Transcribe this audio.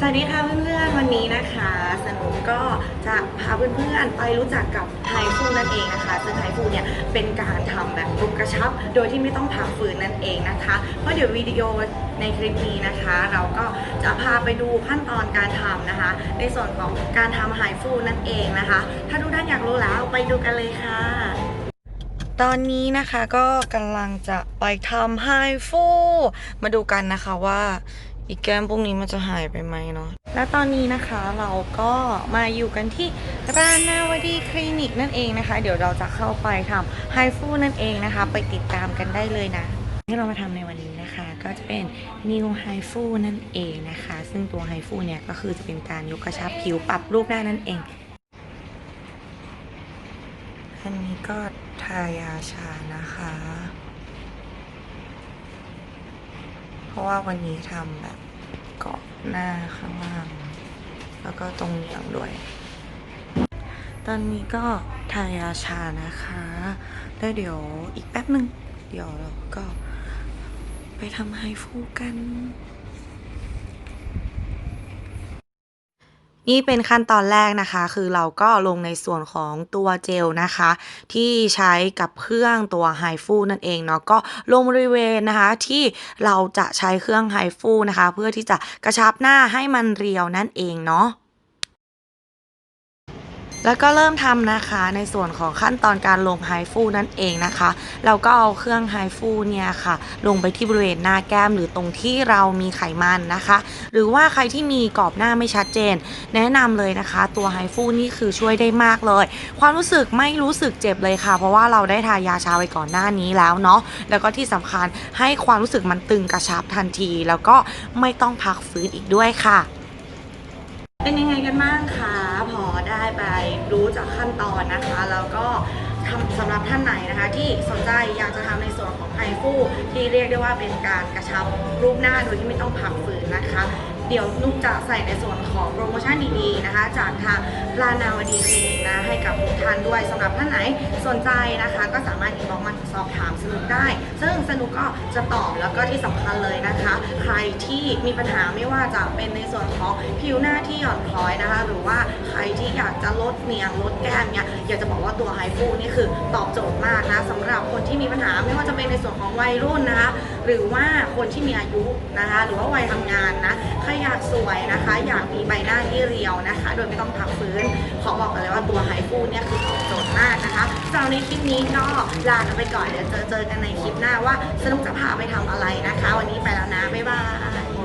สวัสดีค่ะเพื่อนๆ วันนี้นะคะสนุกก็จะพาเพื่อนๆ ไปรู้จักกับไฮฟูนั่นเองนะคะ ซึ่งไฮฟูเนี่ยเป็นการทำแบบรุกกระชับ โดยที่ไม่ต้องผ่าฟืนนั่นเองนะคะ เพราะเดี๋ยววิดีโอในคลิปนี้นะคะ เราก็จะพาไปดูขั้นตอนการทำนะคะ ในส่วนของการทำไฮฟูนั่นเองนะคะ ถ้าทุกท่านอยากรู้แล้วไปดูกันเลยค่ะตอนนี้นะคะก็กำลังจะไปทำไฮฟู มาดูกันนะคะว่า อีกแก้มพวกนี้มันจะหายไปไหมเนาะ และตอนนี้นะคะเราก็มาอยู่กันที่ร้านนาวดีคลินิกนั่นเองนะคะ เดี๋ยวเราจะเข้าไปทำไฮฟูนั่นเองนะคะ ไปติดตามกันได้เลยนะ ที่เรามาทำในวันนี้นะคะ ก็จะเป็น New h i f u นั่นเองนะคะ ซึ่งตัว h i f u เนี่ยก็คือจะเป็นการยกกระชับผิวปรับรูปหน้านั่นเอง อันนี้ก็ทายาชานะคะ เพราะว่าวันนี้ทำแบบ หน้าข้างล่าง แล้วก็ตรงเหนียงด้วย ตอนนี้ก็ทายาชานะคะแล้วเดี๋ยวอีกแป๊บหนึ่งเดี๋ยวเราก็ไปทำไฮฟูกัน นี่เป็นขั้นตอนแรกนะคะ คือเราก็ลงในส่วนของตัวเจลนะคะ ที่ใช้กับเครื่องตัวไฮฟูนั่นเองเนาะก็ลงบริเวณนะคะที่เราจะใช้เครื่องไฮฟูนะคะ เพื่อที่จะกระชับหน้าให้มันเรียวนั่นเองเนาะ แล้วก็เริ่มทำนะคะในส่วนของขั้นตอนการลงไฮฟูนั่นเองนะคะ เราก็เอาเครื่องไฮฟูเนี่ยค่ะ ลงไปที่บริเวณหน้าแก้มหรือตรงที่เรามีไขมันนะคะ หรือว่าใครที่มีกรอบหน้าไม่ชัดเจน แนะนำเลยนะคะ ตัวไฮฟูนี่คือช่วยได้มากเลย ความรู้สึกไม่รู้สึกเจ็บเลยค่ะ เพราะว่าเราได้ทายาชาไปก่อนหน้านี้แล้วเนาะแล้วก็ที่สำคัญให้ความรู้สึกมันตึงกระชับทันที แล้วก็ไม่ต้องพักฟื้นอีกด้วยค่ะ เป็นยังไงกันบ้างคะ ได้ไปรู้จากขั้นตอนนะคะ แล้วก็สำหรับท่านไหนนะคะที่สนใจอยากจะทำในส่วนของไฮฟูที่เรียกได้ว่าเป็นการกระชับรูปหน้าโดยที่ไม่ต้องพักฝืนนะคะ เดี๋ยวนุกจะใส่ในส่วนของโปรโมชั่นดีๆนะคะ จากทางลานาวดีคลินิกนะให้กับทุกท่านด้วยสำหรับท่านไหนสนใจนะคะ ก็สามารถอินบ็อกมาสอบถามสนุกได้ ซึ่งสนุกก็จะตอบแล้วก็ที่สำคัญเลยนะคะ ใครที่มีปัญหาไม่ว่าจะเป็นในส่วนของผิวหน้าที่หย่อนคล้อยนะคะ หรือว่า อยากจะลดเนียงลดแก้มเนี่ยอยากจะบอกว่าตัวไฮฟูนี่คือตอบโจทย์มากนะสำหรับคนที่มีปัญหาไม่ว่าจะเป็นในส่วนของวัยรุ่นนะคะหรือว่าคนที่มีอายุนะคะหรือว่าวัยทำงานนะใครอยากสวยนะคะ อยากมีใบหน้าที่เรียวนะคะ โดยไม่ต้องพักฟื้นขอบอกกันเลยว่าตัวไฮฟูเนี่ยคือตอบโจทย์มากนะคะสำหรับในคลิปนี้ก็ลากันไปก่อนเดี๋ยวเจอเจอกันในคลิปหน้าว่าสนุกจะพาไปทำอะไรนะคะ วันนี้ไปแล้วนะบ๊ายบาย